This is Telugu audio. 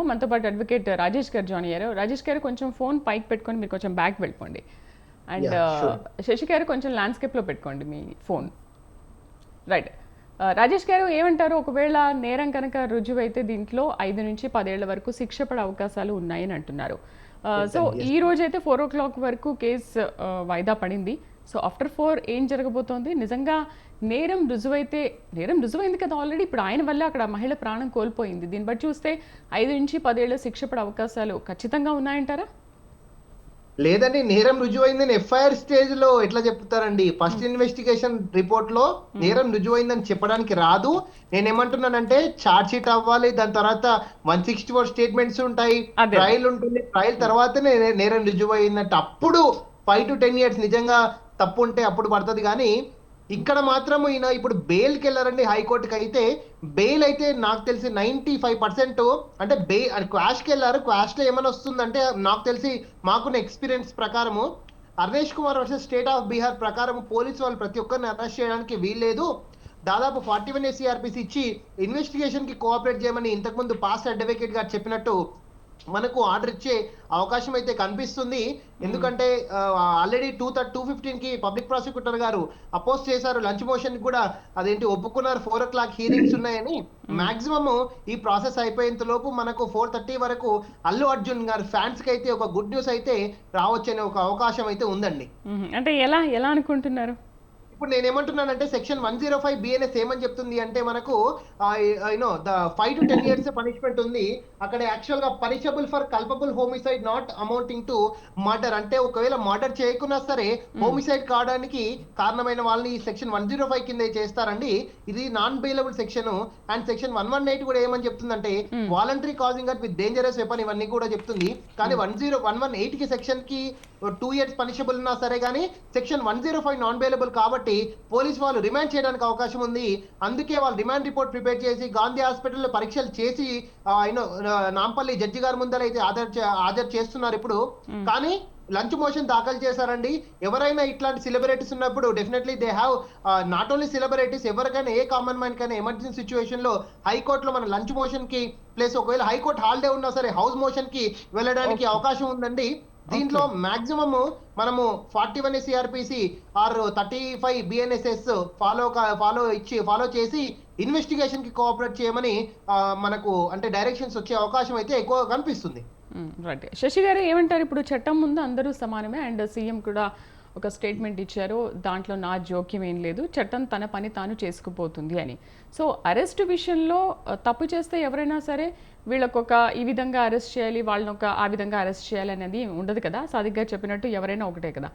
మనతో పాటు అడ్వకేట్ రాజేష్ గారు జాయిన్ అయ్యారు. రాజేష్ గారు కొంచెం ఫోన్ పైకి పెట్టుకొని మీరు కొంచెం బ్యాక్ వెళ్ళిపోండి. అండ్. శశి గారు కొంచెం ల్యాండ్స్కేప్లో పెట్టుకోండి మీ ఫోన్ రైట్ రాజేష్ గారు ఏమంటారు? ఒకవేళ నేరం కనుక రుజువైతే దీంట్లో ఐదు నుంచి పదేళ్ళ వరకు శిక్ష పడే అవకాశాలు ఉన్నాయని అంటున్నారు. సో ఈ రోజు అయితే ఫోర్ ఓ క్లాక్ వరకు కేసు వాయిదా పడింది. సో ఆఫ్టర్ ఫోర్ ఏం జరగబోతోంది? నిజంగా నేరం రుజువైతే నేరం రుజువైంది కదా ఆల్రెడీ ఇప్పుడు ఆయన వల్ల అక్కడ మహిళ ప్రాణం కోల్పోయింది. దీన్ని బట్టి చూస్తే ఐదు నుంచి పదేళ్ళ శిక్ష పడే అవకాశాలు ఖచ్చితంగా ఉన్నాయంటారా? లేదండి నేరం రుజువైందని ఎఫ్ఐఆర్ స్టేజ్లో ఎట్లా చెప్తారండి? ఫస్ట్ ఇన్వెస్టిగేషన్ రిపోర్ట్లో నేరం రుజువైందని చెప్పడానికి రాదు. నేనేమంటున్నానంటే చార్జ్ షీట్ అవ్వాలి. దాని తర్వాత వన్ సిక్స్టీ ఫోర్ స్టేట్మెంట్స్ ఉంటాయి. ట్రయల్ ఉంటుంది. ట్రయల్ తర్వాతనే నేరం రుజువైందంటే అప్పుడు ఫైవ్ టు టెన్ ఇయర్స్ నిజంగా తప్పు ఉంటే అప్పుడు పడుతుంది. కానీ ఇక్కడ మాత్రం ఈయన ఇప్పుడు బెయిల్కి వెళ్ళారండి హైకోర్టుకి అయితే బెయిల్ అయితే నాకు తెలిసి నైంటీ ఫైవ్ పర్సెంట్ అంటే బెయి క్వాష్కి వెళ్ళారు క్వాష్లో ఏమైనా వస్తుందంటే నాకు తెలిసి మాకున్న ఎక్స్పీరియన్స్ ప్రకారము Arnesh Kumar versus state of Bihar ప్రకారం పోలీసు వాళ్ళు ప్రతి ఒక్కరిని అరెస్ట్ చేయడానికి వీల్లేదు. దాదాపు ఫార్టీ వన్ ఏసీఆర్పీసీ ఇచ్చి ఇన్వెస్టిగేషన్కి కోఆపరేట్ చేయమని ఇంతకుముందు పాస్ట్ అడ్వకేట్ గారు చెప్పినట్టు మనకు ఆర్డర్ ఇచ్చే అవకాశం అయితే కనిపిస్తుంది. ఎందుకంటే ఆల్రెడీ టూ టూ ఫిఫ్టీన్కి పబ్లిక్ ప్రాసిక్యూటర్ గారు అపోజ్ చేశారు. లంచ్ మోషన్ కూడా అదేంటి ఒప్పుకున్నారు. ఫోర్ ఓ క్లాక్ హీరింగ్స్ ఉన్నాయని మాక్సిమం ఈ ప్రాసెస్ అయిపోయేంత లోపు మనకు ఫోర్ థర్టీ వరకు అల్లు అర్జున్ గారు ఫ్యాన్స్కి అయితే ఒక గుడ్ న్యూస్ అయితే రావచ్చనే ఒక అవకాశం అయితే ఉందండి. అంటే ఎలా ఎలా అనుకుంటున్నారు? ఇప్పుడు నేను ఏమంటున్నానంటే section one zero five BNS ఏమని చెప్తుంది అంటే మనకు you know the five to ten years punishment ఉంది. అక్కడ యాక్చువల్గా punishable for culpable homicide not amounting to murder అంటే ఒకవేళ మర్డర్ చేయకున్నా సరే హోమిసైడ్ కావడానికి కారణమైన వాళ్ళని సెక్షన్ వన్ జీరో ఫైవ్ కింద చేస్తారండి. ఇది non bailable section and section one one eight కూడా ఏమని చెప్తుందంటే voluntary causing hurt with dangerous weapon ఇవన్నీ కూడా చెప్తుంది. కానీ వన్ జీరో వన్ వన్ ఎయిట్కి సెక్షన్కి టూ ఇయర్స్ పనిషబుల్ ఉన్నా సరే కానీ section one zero five non bailable కాబట్టి పోలీస్ వాళ్ళు రిమాండ్ చేయడానికి అవకాశం ఉంది. అందుకే వాళ్ళు రిమాండ్ రిపోర్ట్ ప్రిపేర్ చేసి గాంధీ హాస్పిటల్లో పరీక్షలు చేసి యూనో నాంపల్లి జడ్జి గారి ముందర అయితే హాజరు హాజరు చేస్తున్నారు ఇప్పుడు. కానీ లంచ్ మోషన్ దాఖలు చేశారండి. ఎవరైనా ఇట్లాంటి సెలబ్రిటీస్ ఉన్నప్పుడు definitely they have not only celebrities ఎవరికైనా ఏ కామన్ మ్యాన్ కైనా ఎమర్జెన్సీ సిచ్యువేషన్లో హైకోర్టులో మన లంచ్ మోషన్కి ప్లస్ ఒకవేళ హైకోర్టు హాలిడే ఉన్నా సరే హౌస్ మోషన్కి వెళ్ళడానికి అవకాశం ఉందండి. దీంట్లో మాక్సిమం మనము forty one CrPC or thirty five BNSS follow follow ఇచ్చి ఫాలో చేసి ఇన్వెస్టిగేషన్కి కోఆపరేట్ చేయమని మనకు అంటే డైరెక్షన్స్ వచ్చే అవకాశం అయితే ఎక్కువ కనిపిస్తుంది. రైట్ శశి గారు ఏమంటారు? ఇప్పుడు చట్టం ముందు అందరూ సమానమే అండ్ సీఎం కూడా ఒక స్టేట్మెంట్ ఇచ్చారు దాంట్లో నా జోక్యం ఏం లేదు చట్టం తన పని తాను చేసుకుపోతుంది అని. సో అరెస్ట్ విషయంలో తప్పు చేస్తే ఎవరైనా సరే వీళ్ళకొక ఈ విధంగా అరెస్ట్ చేయాలి వాళ్ళని ఒక ఆ విధంగా అరెస్ట్ చేయాలి అనేది ఉండదు కదా. సాదిగ్గా చెప్పినట్టు ఎవరైనా ఒకటే కదా.